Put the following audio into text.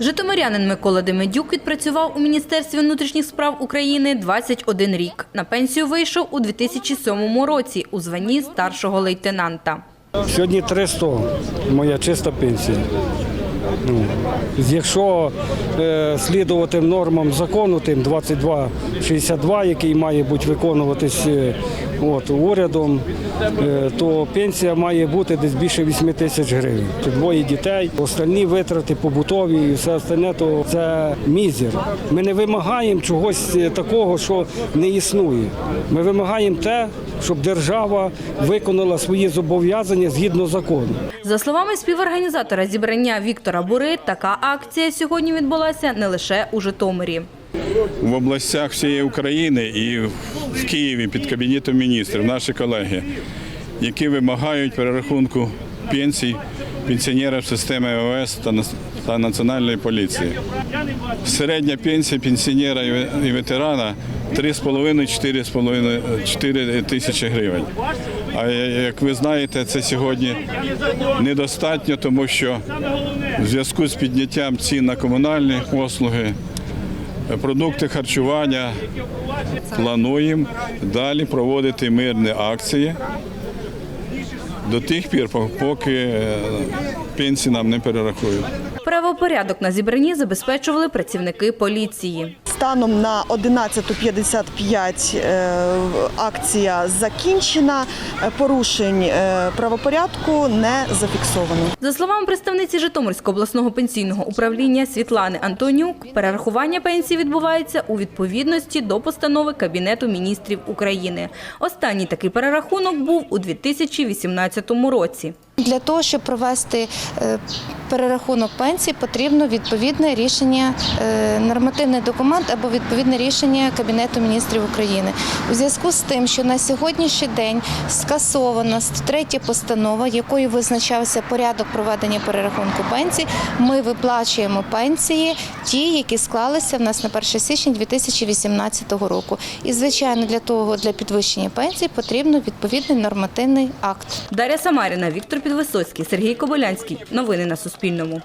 Житомирянин Микола Демедюк відпрацював у Міністерстві внутрішніх справ України 21 рік. На пенсію вийшов у 2007 році у званні старшого лейтенанта. Сьогодні 300 моя чиста пенсія. Якщо е, слідувати нормам закону, тим 2262, який має бути виконуватись е, урядом, е, то пенсія має бути десь більше 8 тисяч гривень. Це двоє дітей, остальні витрати побутові і все остальне, то це мізер. Ми не вимагаємо чогось такого, що не існує. Ми вимагаємо те, щоб держава виконала свої зобов'язання згідно закону. За словами співорганізатора зібрання Віктора Бури, така акція сьогодні відбулася не лише у Житомирі. в областях всієї України і в Києві під Кабінетом міністрів наші колеги, які вимагають перерахунку пенсій пенсіонерів системи ОС та Національної поліції. Середня пенсія пенсіонера і ве- і ветерана 3,5-4,5 тисячі гривень. А як ви знаєте, це сьогодні недостатньо, тому що в зв'язку з підняттям цін на комунальні послуги продукти харчування. Плануємо далі проводити мирні акції до тих пір, поки е, пенсії нам не перерахують. Правопорядок на зібранні забезпечували працівники поліції. Станом на 11.55 е, акція закінчена. Е, Порушень правопорядку не зафіксовано. За словами представниці Житомирського обласного пенсійного управління Світлани Антонюк, перерахування пенсії відбувається у відповідності до постанови Кабінету міністрів України. Останній такий перерахунок був у 2018 році. Для того, щоб провести е, перерахунок пенсій, потрібно відповідне рішення, е, нормативний документ або відповідне рішення Кабінету міністрів України. У зв'язку з тим, що на сьогоднішній день скасована третя постанова, якою визначався порядок проведення перерахунку пенсій, ми виплачуємо пенсії, ті, які склалися в нас на 1 січня 2018 року. І звичайно, для того для підвищення пенсій потрібно відповідний нормативний акт. Дар'я Самаріна, Віктор Підвисоцький, Сергій Кобилянський. Новини на Суспільному.